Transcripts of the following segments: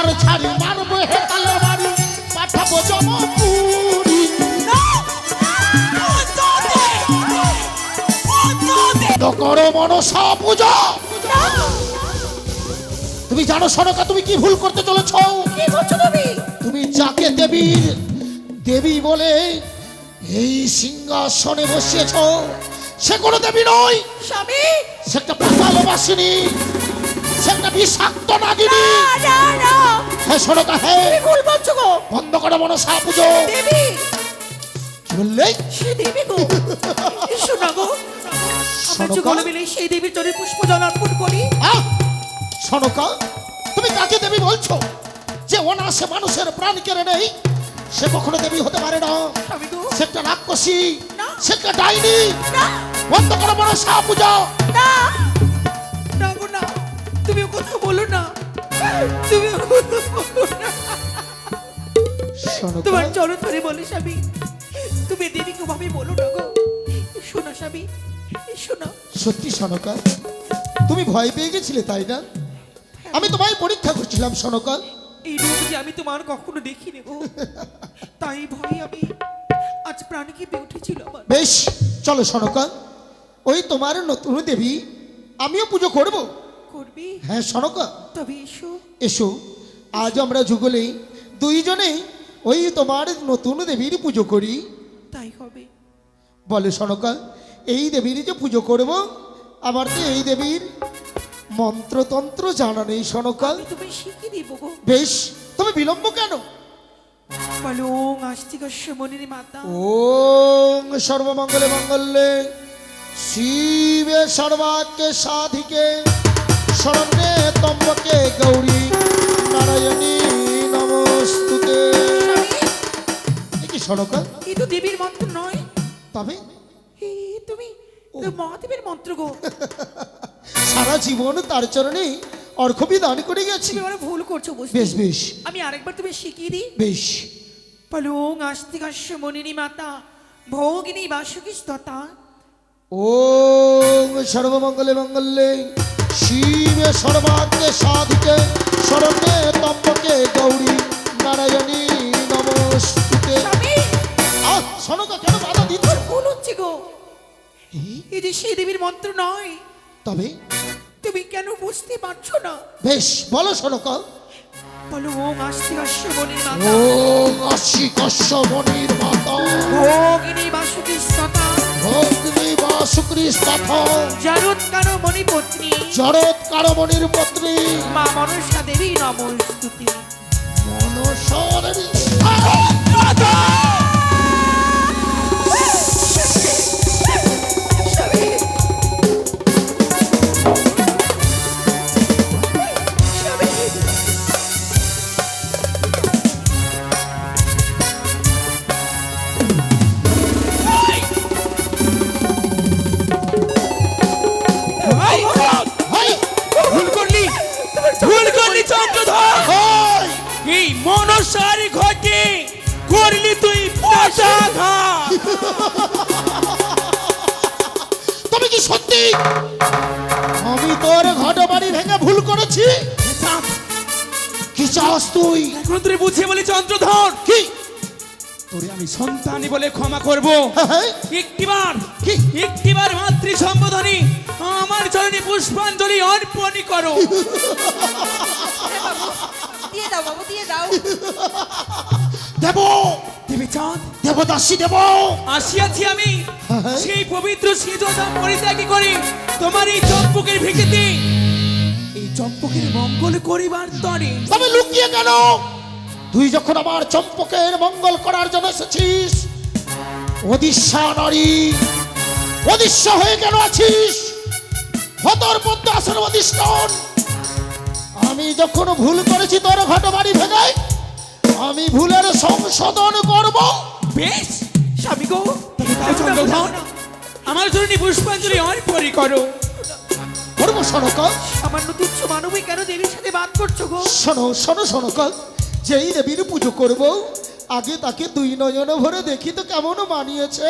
ভাতার ছাড়ি মারবো হে বাড়ি পাঠাবো জমপুরি করো মনসা পূজা। তুমি জানো সনকা তুমি কি ভুল করতে চলেছ? তুমি? তুমি যাকে দেবীর দেবী বলে এই সিংহাসনে বসিয়েছ সে কোনো দেবী নয়। স্বামী? সে একটা পাতালবাসিনী। সে একটা বিষাক্ত নাগিনী। সনকা হ্যাঁ তুমি ভুল বলছো গো। বন্ধ করো মনসা পুজো। দেবী। কি বললে? সে দেবী গো। শোনা গো। আমরা যুগল। মিলে সেই দেবীর চরে পুষ্প জল অর্পণ করি! সনকা তুমি কাকে দেবী বলছো? যে অনাসে মানুষের প্রাণ কেড়ে নেই সে কখনো দেবী হতে পারে না। সে একটা রাক্ষসী সে একটা ডাইনি। বন্ধ করো মনসা পুজো। না না না। তুমি কথা বলো না। তুমি তোমার চরণ ধরে বলে স্বামী তুমি দেবীকে ভাবে বলো না গো। শোনো স্বামী শোনো। সত্যি সনকা তুমি ভয় পেয়ে গেছিলে তাই না? আমি তোমায় পরীক্ষা করছিলাম সনকা এই রূপ যে আমি তোমার কখনো দেখিনি গো তাই ভয়ে আমি আজ প্রাণ কেঁপে উঠেছিল আমার। বেশ চলো সনকা ওই তোমার নতুন দেবী আমিও পুজো করবি। হ্যাঁ সনকা তবে এসো। এসো। আজ আমরা যুগলে দুইজনেই ওই তোমার নতুন দেবীর পুজো করি। তাই হবে। বলে সনকা এই দেবীর যে পুজো করব আমার তো এই দেবীর মন্ত্রতন্ত্র জানা নেই সনকা তুমি শিখিয়ে দিব গো। বেশ তবে বিলম্ব কেন? পালং আস্তিক মনির মাতা। ওং সর্বমঙ্গলে মঙ্গলে শিবে সর্বাকে সাধিকে। শরণ্যে তম্বকে গৌরী নারায়ণী নমস্তুতে। এ কি সনকা এই তো দেবীর মন্ত্র নয়। তবে? এ তুমি মহাদেবের মন্ত্র গো। সারা জীবন তার চরণে অর্ঘবি দান করে গেছি। তুমি ভুল করছ বুঝতে বেশ বেশ। আমি আরেকবার তুমি শিখিয়ে দিই। বেশ। পালং আস্তিক মনির মাতা ভোগিনী বাসুকি স্ততা ওং সর্বমঙ্গলে মঙ্গলে। শিবে সর্বাকে সাধিকে শরণ্যে তম্বকে গৌরী নারায়ণী নমস্তুতে। স্বামী! কেন বাধা দিচ্ছ? ভুল হচ্ছে গো। এই যে সেই দেবীর মন্ত্র নয়। তবে? তুমি কেন বুঝতে পারছ না? বেশ বলো সনকা বলো ওম আস্তি কাশ্য মনির মাতা। বাসুকি স্ততা ভগ্নি বা সুক্রিস্তথ জারুত কারও মণিপত্নী জড়ত কারমণির পত্নী। মা মনসা দেবী নমস্তুতি মনসরের হাই তুমি কি সত্যি? আমি তোর ঘট বাড়ি ভেঙে ভুল করেছি? কি চাস তুই? এখন তুই বলি চন্দ্রধর কি? তোরে আমি সন্তানি বলে ক্ষমা করব। হ্যাঁ, হ্যাঁ, একটিবার কি? একটিবার মাতৃ সম্বোধনী আমার চরণে পুষ্পাঞ্জলি অর্পণই করো। দিয়ে দাও বাবু দিয়ে দাও। দেব। দেবী চাঁদ দেবদাসী দেব। আসিয়াছি আমি। হ্যাঁ। সেই পবিত্র সিদ্ধতা পরিত্যাগী করি? তোমার এই চম্পকের ভিটিতে এই চম্পকের মঙ্গল করিবার তরে। তবে লুকিয়ে কেন? তুই যখন আমার চম্পকের মঙ্গল করার জন্য এসেছিস অদিশা নারী অদিশা হয়ে কেন আছিস? হতর পদ্ম আসন অধিষ্ঠান। আমি যখন ভুল করেছি তোর ঘট বাড়ি ভেঙে আমি ভুলের সংশোধন করব। বেশ স্বামী গো আমার জন্য পুষ্পাঞ্জলি অর্পণই করো। করব সনকা আমার তুচ্ছ মানবী কেন দেবীর সাথে বাদ করছ গো? শোনো শোনো শোনকা যেই দেবীর পুজো করব আগে তাকে দুই নয়ন ভরে দেখি তো কেমন মানিয়েছে।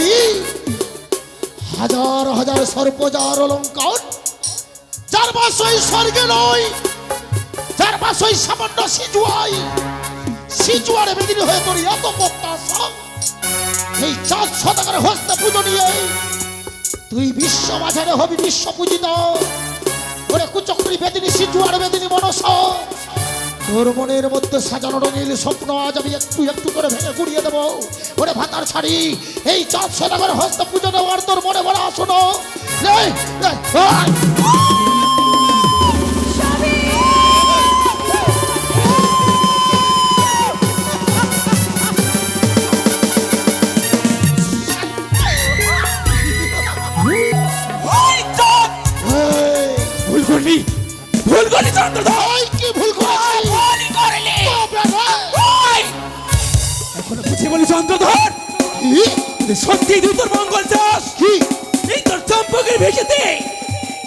দেবী হাজার হাজার সর্পজার অলঙ্কার, যার বাস স্বর্গে নয়, যার বাস সামান্য সিজুয়াই, সিজুয়ারে বেদিনী হয়ে তোর এত প্রত্যাশা এই চাঁদ শতকের হস্তে পুজো নিয়ে তুই বিশ্ব বাজারে হবি বিশ্ব পূজিত। ওরে কুচক্রি বেদিনী, সিজুয়ার বেদিনী মনস তোর মনের মধ্যে সাজানো রঙিল স্বপ্ন আজ আমি একটু একটু করে ভেঙে গুড়িয়ে দেবো। ওরে ভাতার ছাড়ি এই সেটা করে হস্ত পুজো দেওয়ার তোর মনে মনে আসনো? নে, বলি চন্দ্রধর সত্যি তুই তোর মঙ্গল চাস? কি? এই তোর চম্পকের ভেসেতে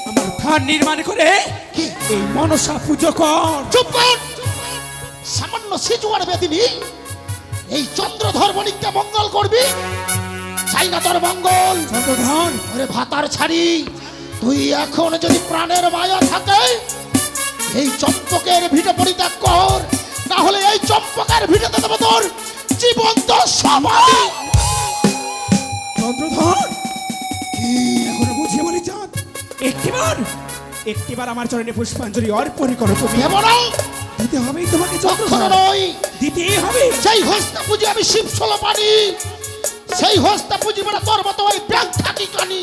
আমার ধান নির্মাণ করে কি? এই মনসা পুজো কর। চুপ কর। সামান্য সিজুয়ার বেদিনী এই চন্দ্রধর বণিককে মঙ্গল করবি। চাই না তোর মঙ্গল। চন্দ্রধর। ওরে ভাতার ছাড়ি। তুই এখন যদি প্রাণের মায়া থাকে এই চম্পকের ভিটে পরিত্যাগ কর। না হলে এই চম্পকের ভিটেতে দেবো তোর। জীবন্ত সমাধি। চন্দ্রধর এখনও বুঝে বলি চাঁদ। একটিবার একটিবার আমার চরণে পুষ্পাঞ্জলি অর্পণ করো তুমি। না দিতে হবেই তোমাকে চন্দ্রধর। দিতেই হবে। সেই হস্তা পুঁজি আমি শিব ষোলো পানি। সেই হস্তা পুঁজি মানে তোর মতো ওই ব্যাগ থাকি কানি।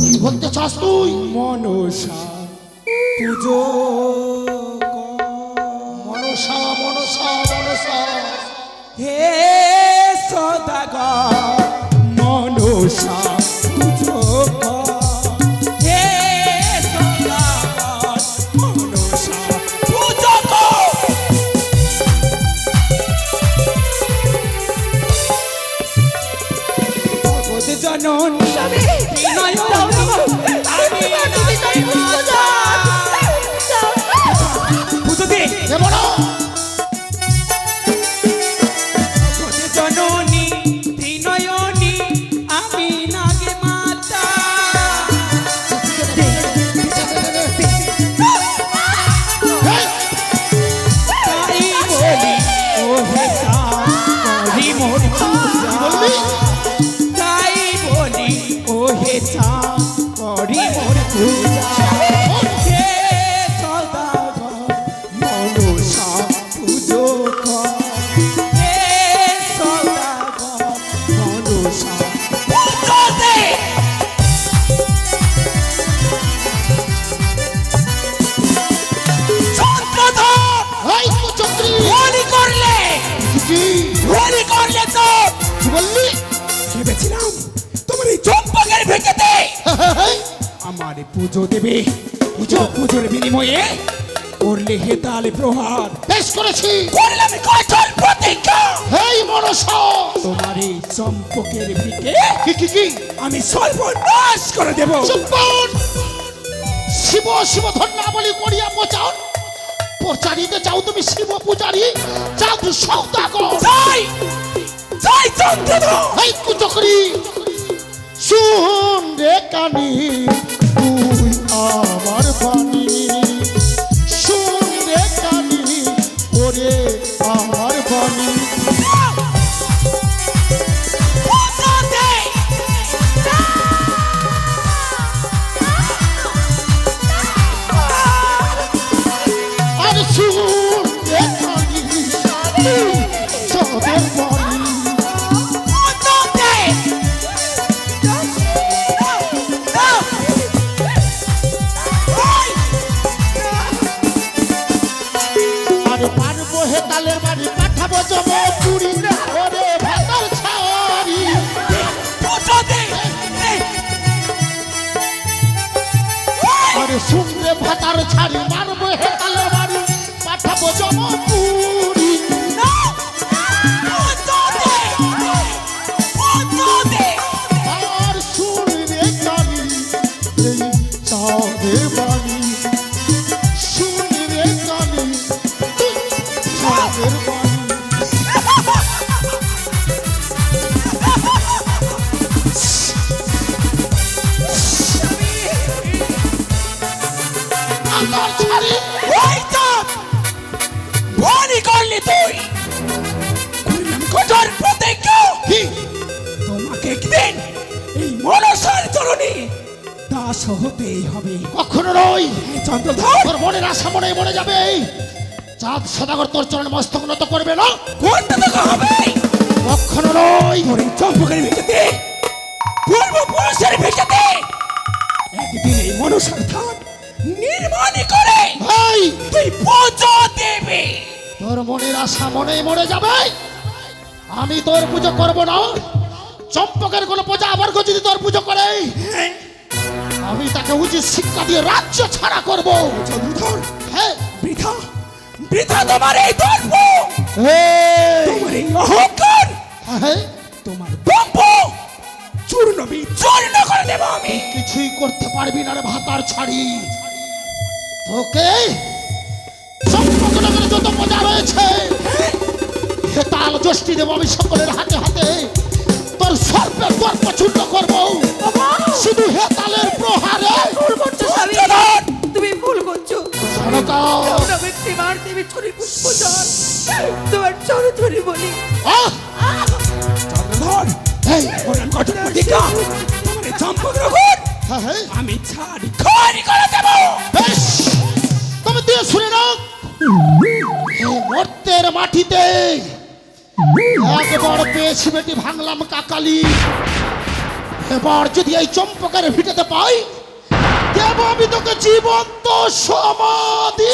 কি বলতে চাস তুই? মনসা পুজো। মনসা মনসা হে সদাগর। আমার পুজো দেবে। পুজো পুজোর বিনিময়ে করলে হেতালে প্রহার। বেশ করেছি। করলাম কঠোর প্রতিজ্ঞা। এই মনসা। তোমার এই চম্পকের ভিকে কি কি কি? আমি সর্বনাশ করে দেব। চুপ কর। শিব শিব ধন্যাবলী করিয়া প্রচার প্রচারিতে যাও তুমি শিব পূজারি। যাও তুই সৌদাগর যাই যাই চন্দ্রধর এই কুচকরি। শুন রে কানি। তুই ভাতার ছাড়ি মারবো হে তালের বাড়ি পাঠাবো জমা দাস হতেই হবে। কখনো নয়। চন্দ্রধর তোর মনের আশা মনে মরে যাবে। চাঁদ সদাগর তোর চরণে মস্তক নত করবে না। করতে তো হবে? কখনো নয়। তোর এই চম্পকের ভিতরে পূর্বপুরুষের ভিতরে একদিন এই মনসার ধান নির্মাণ করে। এই। তুই পুজো দেবে। তোর মনের আশা মনে মরে যাবে। আমি তোর পুজো করব না। চম্পকের কোনো পূজা আবার যদি তোর পুজো করে আমি তাকে উচিত শিক্ষা দিয়ে রাজ্য ছাড়া করব। চন্দ্রধর হ্যাঁ। বৃথা। বৃথা তোমার এই দর্প তোমার এই অহংকার। হ্যাঁ, তোমার দম্ভ চূর্ণ বিচূর্ণ করে দেব আমি। কিছুই করতে পারবি না রে ভাতার ছাড়ি। তোকে চম্পকনগরে যত মজা রয়েছে সে তাল যষ্টি দেব আমি সকলের হাতে হাতে। তোর সর্পের দর্প চূর্ণ করব। শুধু হেতালের প্রহারে ভুল করছ তুমি ভুল করছ। তোমরা ব্যক্তি মার দেবে ছুরি পুষ্প জল তোমার চরে ধরে বলি। এই, বললাম কঠোর প্রতিজ্ঞা। তোমার চম্পক রঘুর হ্যাঁ, হ্যাঁ, আমি ছাড়ি খড়ি করে দেব। বেশ। তুমি দিয়ে শুনে নাও। মর্তের মাটিতে একবার পেয়েছি বেটি ভাঙলাম কাকালি। এবার যদি এই চম্পকের ভিটাতে পাই, দেব আমি তোকে জীবন্ত সমাধি।